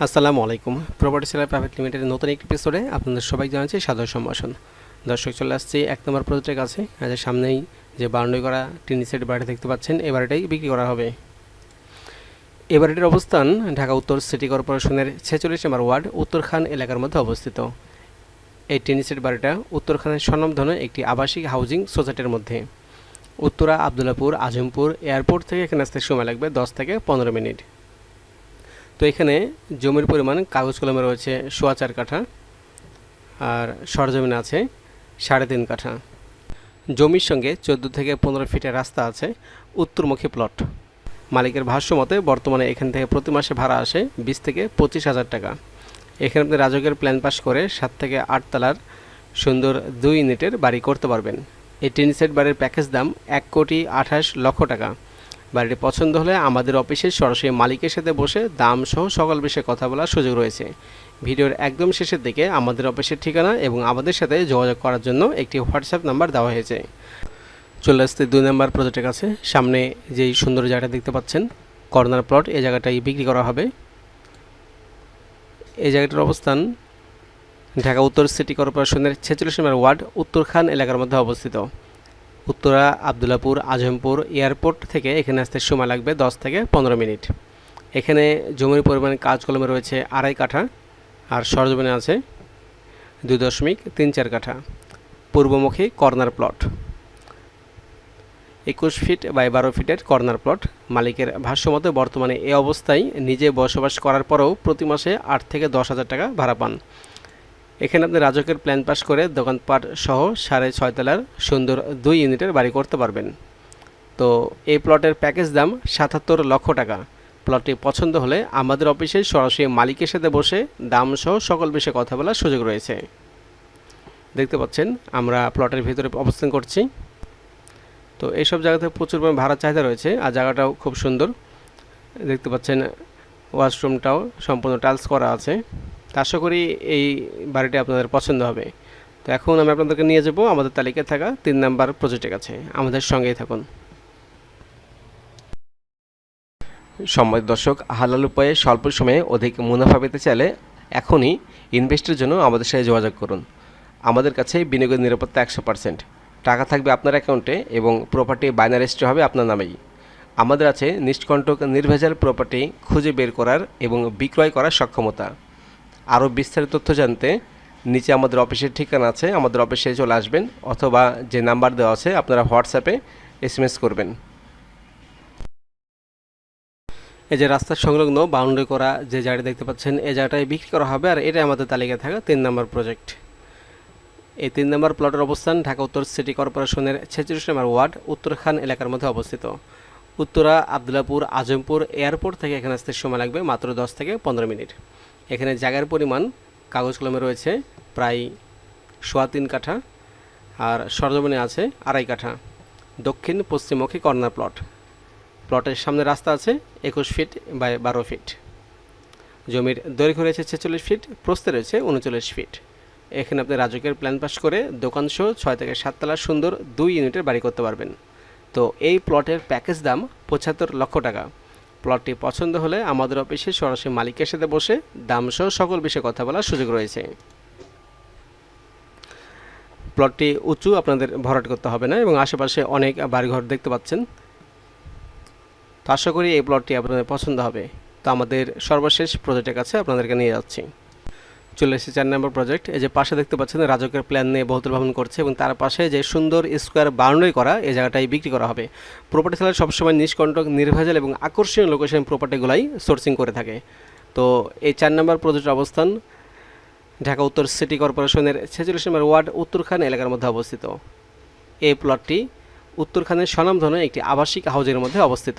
আসসালামু আলাইকুম। Property seller private লিমিটেডের নতুন একটি এপিসোডে আপনাদের সবাই জানাচ্ছি সাদর সম্ভাষণ। দর্শক, চলে আসছে এক নম্বর প্রজেক্টের কাছে। আজ সামনেই যে বাউন্ডারি করা টিনি সেট বাড়ি দেখতে পাচ্ছেন এ বাড়িটাই বিক্রি করা হবে। এ বাড়িটির অবস্থান ঢাকা উত্তর সিটি কর্পোরেশনের ছেচল্লিশ নম্বর ওয়ার্ড, উত্তরখান এলাকার মধ্যে অবস্থিত। এই টিনি সেট বাড়িটা উত্তরখানের স্বনামধন্য একটি আবাসিক হাউজিং সোসাইটির মধ্যে। উত্তরা, আবদুল্লাপুর, আজমপুর এয়ারপোর্ট থেকে এখানে আসতে সময় লাগবে দশ থেকে পনেরো মিনিট। তো এখানে জমির পরিমাণ কাগজ কলমে রয়েছে সোয়া চার কাঠা আর সরজমিন আছে সাড়ে তিন কাঠা। জমির সঙ্গে চোদ্দ থেকে পনেরো ফিটের রাস্তা আছে উত্তরমুখী প্লট। মালিকের ভাষ্য মতে বর্তমানে এখান থেকে প্রতি মাসে ভাড়া আসে বিশ থেকে পঁচিশ হাজার টাকা। এখানে আপনি রাজকের প্ল্যান পাস করে সাত থেকে আট তলার সুন্দর দুই ইউনিটের বাড়ি করতে পারবেন। এই টিন সেট বাড়ির প্যাকেজ দাম এক কোটি আঠাশ লক্ষ টাকা। বাড়িটি পছন্দ হলে আমাদের অফিসে সরাসরি মালিকের সাথে বসে দাম সহ সকল বিষয়ে কথা বলার সুযোগ রয়েছে। ভিডিওর একদম শেষের দিকে আমাদের অফিসের ঠিকানা এবং আমাদের সাথে যোগাযোগ করার জন্য একটি হোয়াটসঅ্যাপ নাম্বার দেওয়া হয়েছে। চলে আসতে দুই নম্বর প্রজেক্টের কাছে। সামনে যেই সুন্দর জায়গাটা দেখতে পাচ্ছেন, কর্নার প্লট এই জায়গাটাই বিক্রি করা হবে। এই জায়গাটার অবস্থান ঢাকা উত্তর সিটি কর্পোরেশনের ছেচল্লিশ নম্বর ওয়ার্ড, উত্তরখান এলাকার মধ্যে অবস্থিত। উত্তরা, আবদুল্লাপুর, আজমপুর এয়ারপোর্ট থেকে এখানে আসতে সময় লাগবে দশ থেকে পনেরো মিনিট। এখানে জমির পরিমাণ কাজ কলমে রয়েছে আড়াই কাঠা আর সরজমিনে আছে দুই দশমিক তিন চার কাঠা। পূর্বমুখী কর্নার প্লট। একুশ ফিট বাই বারো ফিটের কর্নার প্লট। মালিকের ভাষ্যমতে বর্তমানে এ অবস্থায় নিজে বসবাস করার পরেও প্রতি মাসে আট থেকে দশ হাজার টাকা ভাড়া পান। এখানে আপনি রাজকের প্ল্যান পাস করে দোকানপাট সহ সাড়ে ছয়তলার সুন্দর দুই ইউনিটের বাড়ি করতে পারবেন। তো এই প্লটের প্যাকেজ দাম সাতাত্তর লক্ষ টাকা। প্লটটি পছন্দ হলে আমাদের অফিসে সরাসরি মালিকের সাথে বসে দাম সহ সকল বিষয়ে কথা বলার সুযোগ রয়েছে। দেখতে পাচ্ছেন, আমরা প্লটের ভিতরে অবস্থান করছি। তো এইসব জায়গাতে প্রচুর পরিমাণ ভাড়া চাহিদা রয়েছে আর জায়গাটাও খুব সুন্দর। দেখতে পাচ্ছেন ওয়াশরুমটাও সম্পূর্ণ টাইলস করা আছে। আশা করি এই বাড়িটি আপনাদের পছন্দ হবে। তো এখন আমি আপনাদেরকে নিয়ে যাব আমাদের তালিকায় থাকা তিন নাম্বার প্রজেক্টের কাছে। আমাদের সঙ্গেই থাকুন। সম্মানিত দর্শক, হালাল উপায়ে স্বল্প সময়ে অধিক মুনাফা পেতে চাইলে এখনই ইনভেস্টের জন্য আমাদের সাথে যোগাযোগ করুন। আমাদের কাছে বিনিয়োগের নিরাপত্তা একশো পার্সেন্ট। টাকা থাকবে আপনার অ্যাকাউন্টে এবং প্রপার্টি বাইনারি রেজিস্ট্রি হবে আপনার নামেই। আমাদের আছে নিষ্কণ্টক নির্ভেজাল প্রপার্টি খুঁজে বের করার এবং বিক্রয় করার সক্ষমতা। আরও বিস্তারিত তথ্য জানতে নিচে আমাদের অফিসের ঠিকানা আছে, আমাদের অফিসে চলে আসবেন অথবা যে নাম্বার দেওয়া আছে আপনারা হোয়াটসঅ্যাপে এসএমএস করবেন। এই যে রাস্তার সংলগ্ন বাউন্ডারি করা যে জায়গাটা দেখতে পাচ্ছেন, এই জায়গাটায় বিক্রি করা হবে আর এটা আমাদের তালিকায় থাকা তিন নম্বর প্রজেক্ট এই তিন নম্বর প্লটের অবস্থান ঢাকা উত্তর সিটি কর্পোরেশনের ছেচল্লিশ নম্বর ওয়ার্ড উত্তরখান এলাকার মধ্যে অবস্থিত। উত্তরা, আবদুল্লাপুর, আজমপুর এয়ারপোর্ট থেকে এখানে আসতে সময় লাগবে মাত্র দশ থেকে পনেরো মিনিট। এখানে জায়গার পরিমাণ কাগজ কলমে রয়েছে প্রায় সোয়া তিন কাঠা আর সরজমিনে আছে আড়াই কাঠা। দক্ষিণ পশ্চিমমুখী কর্নার প্লট। প্লটের সামনে রাস্তা আছে একুশ ফিট বাই বারো ফিট। জমির দৈর্ঘ্য রয়েছে ছেচল্লিশ ফিট, প্রস্থে রয়েছে উনচল্লিশ ফিট। এখানে আপনি রাজকের প্ল্যান পাস করে দোকান সহ ছয় থেকে সাততলার সুন্দর দুই ইউনিটের বাড়ি করতে পারবেন। তো এই প্লটের প্যাকেজ দাম পঁচাত্তর লক্ষ টাকা। প্লটটি পছন্দ হলে আমাদের অফিসে সরাসরি মালিকের সাথে বসে দাম সহ সকল বিষয়ে কথা বলার সুযোগ রয়েছে। প্লটটি উঁচু আপনাদের ভরাট করতে হবে না এবং আশেপাশে অনেক বাড়িঘর দেখতে পাচ্ছেন। তো আশা করি এই প্লটটি আপনাদের পছন্দ হবে। তো আমাদের সর্বশেষ প্রজেক্টের কাছে আপনাদেরকে নিয়ে যাচ্ছি। চলে এসেছে চার নম্বর প্রজেক্ট এই যে পাশে দেখতে পাচ্ছেন রাজকের প্ল্যান নিয়ে বহুতল ভ্রমণ করছে এবং তার পাশে যে সুন্দর স্কোয়ার বাউন্ডারি করা, এই জায়গাটাই বিক্রি করা হবে। প্রপার্টি সেলার সবসময় নিষ্কণ্টক, নির্ভেজাল এবং আকর্ষণীয় লোকেশন প্রপার্টিগুলাই সোর্সিং করে থাকে। তো এই চার নম্বর প্রজেক্টের অবস্থান ঢাকা উত্তর সিটি কর্পোরেশনের ছেচল্লিশ নম্বর ওয়ার্ড উত্তরখান এলাকার মধ্যে অবস্থিত। এই প্লটটি উত্তরখানের স্বনামধন্য একটি আবাসিক হাউজের মধ্যে অবস্থিত।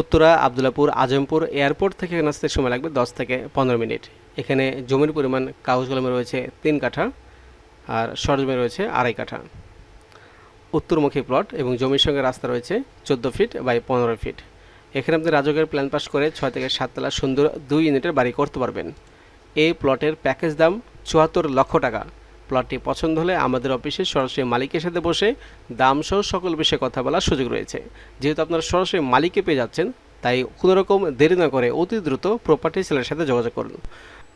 উত্তরা, আবদুল্লাপুর, আজমপুর এয়ারপোর্ট থেকে এখানে আসতে সময় লাগবে দশ থেকে পনেরো মিনিট। এখানে জমির পরিমাণ কাগজ কলমে রয়েছে তিন কাঠা আর সরজমে রয়েছে আড়াই কাঠা। উত্তরমুখী প্লট এবং জমির সঙ্গে রাস্তা রয়েছে চোদ্দ ফিট বাই পনেরো ফিট। এখানে আপনি রাজকের প্ল্যান পাস করে ছয় থেকে সাততলা সুন্দর দুই ইউনিটের বাড়ি করতে পারবেন। এই প্লটের প্যাকেজ দাম চুয়াত্তর লক্ষ টাকা। প্লটটি পছন্দ হলে আমাদের অফিসে সরাসরি মালিকের সাথে বসে দাম সহ সকল বিষয়ে কথা বলার সুযোগ রয়েছে। যেহেতু আপনারা সরাসরি মালিককে পেয়ে যাচ্ছেন, তাই কোনো রকম দেরি না করে অতি দ্রুত প্রপার্টি সেলের সাথে যোগাযোগ করুন।